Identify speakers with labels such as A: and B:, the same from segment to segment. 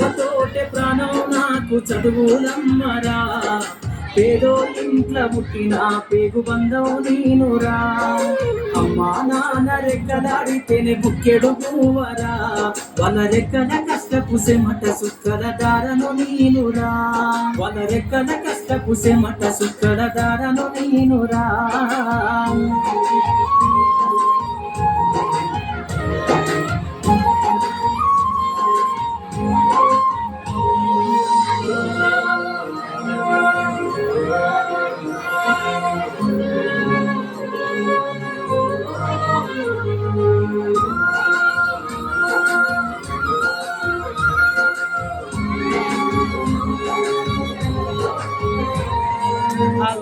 A: ఒకటి ప్రాణం నాకు చదువులమ్మరా. పేదో ఇంట్లో పుట్టిన పేగు బంధం నేనురా. అమ్మా నాన్న రెక్కలాడితేనే బుక్కెడు పూవరా వాళ్ళ రెక్కల కష్టపు సెమట సుక్కల దారను నేనురా. వాళ్ళ రెక్కల కష్టపు సెమట సుక్కల దారను నేనురా.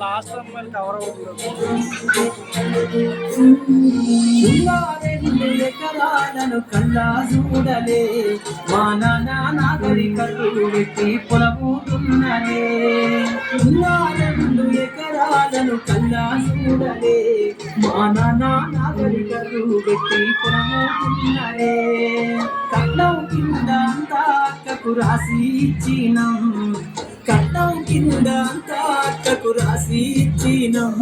B: లాస్ట్ అమ్మాయిలు కవర్ అవుతుంది
A: ఎకరాలను కల్లా చూడలే మా నాన్న నాగరికలు పెట్టి పొలముతున్నలే రెండు ఎకరాలను కల్లా చూడలే మా నాన్న నాగరికలు పెట్టి పొలముతున్నలే కళ్ళ కింద అంతా అక్కకు రాసి ఇచ్చినాం. కట్టం కింద అంతా అక్కకు రాసి ఇచ్చినాం.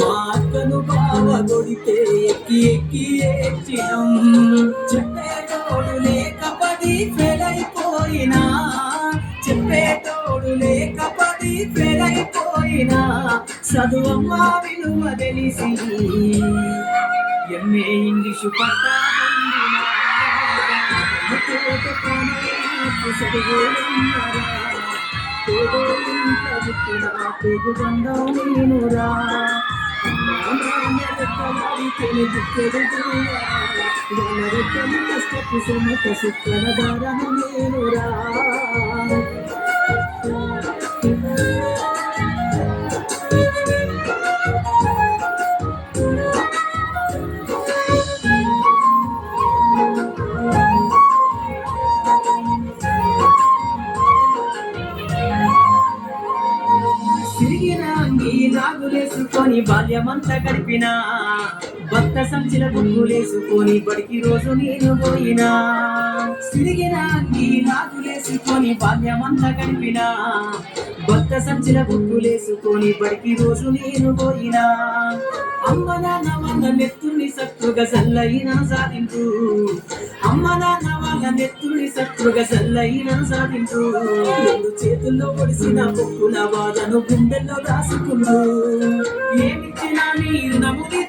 A: మా అక్కను బాగా కొడితే ఎక్కి ఎక్కి ఏడ్చినాం చెప్పేటోడు లేకపడి ఫెలైపోయినా. చెప్పేటోడు లేకపడి ఫెలైపోయినా. చదువమ్మ విలువ తెలిసి. ఎంఏ ఇంగ్లీషు పట్టా పేగు బంధం నేనురా కష్టపు సమత సుక్కల నేనురా నాగులేసుకొని బాల్యమంతా గడిపిన. భక్త సంచిన బుగ్గులేసుకొని బడికి రోజు నేను పోయినా. తిరిగిన అంగి నాగులేసుకొని బాల్యమంతా గడిపిన. భక్త సంచిన బుగ్గులేసుకొని బడికి రోజు నేను పోయినా. అమ్మ నాన్న వంద నెత్తుని సత్తుగా సల్లైన సాధింపు అమ్మ నాన్న వాళ్ళ నెత్తుడి శత్రుగా సల్లైన సాధించు. రెండు చేతుల్లో పొడిసిన పొక్కుల వాదను గుండెల్లో రాసుకుంటూ ఏమిచ్చినా మీరు నమ్ముదిద్దలేను